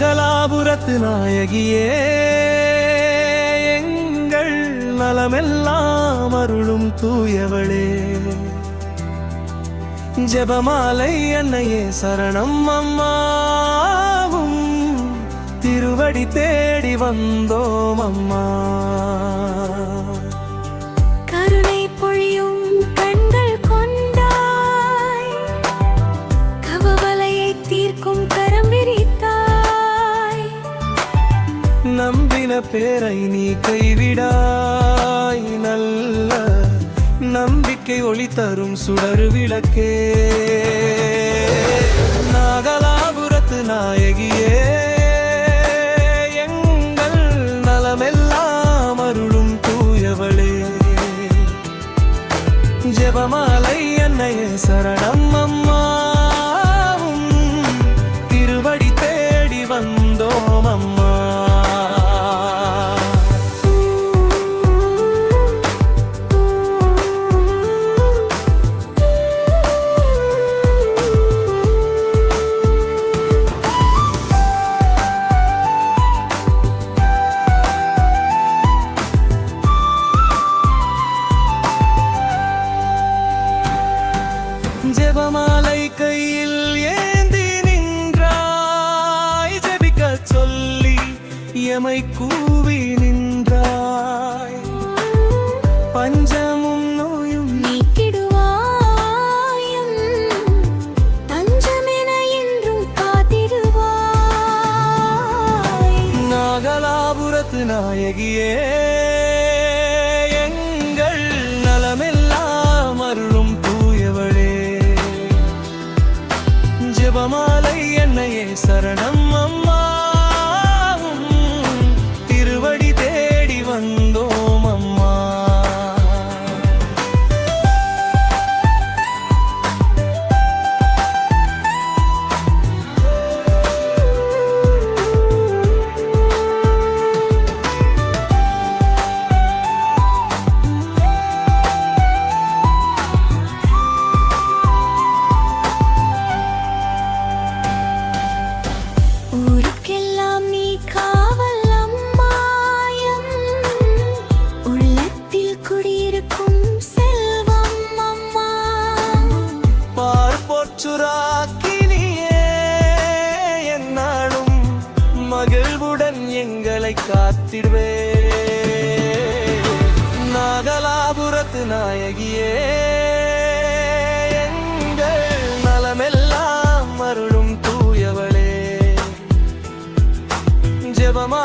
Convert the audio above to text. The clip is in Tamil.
நாகலாபுரத்து நாயகியே எங்கள் நலமெல்லாம் அருளும் தூயவளே. ஜெபமாலை அன்னையே சரணம் அம்மாவும் திருவடி தேடி வந்தோம் அம்மா. நம்பின பேரை நீ கைவிடாய். நல்ல நம்பிக்கை ஒளி தரும் சுடரு விளக்கே. நாகலாபுரத்து நாயகியே எங்கள் நலமெல்லாம் அருளும் தூயவளே. ஜெபமாலை அன்னையே சரணம் திருவடி தேடி வந்தோம் அம்மா. சொல்லி எமை கூவி நின்றாய். பஞ்சமும் நோயும் நீக்கிடுவாயும். தஞ்சமென என்றும் காத்திடுவாய். நாகலாபுரத்து நாயகியே. உறுதியுடன் எங்களை காத்திடுவே நாகலாபுரத்து நாயகியே எங்கள் நலமெல்லாம் அருளும் தூயவளே. ஜெபமா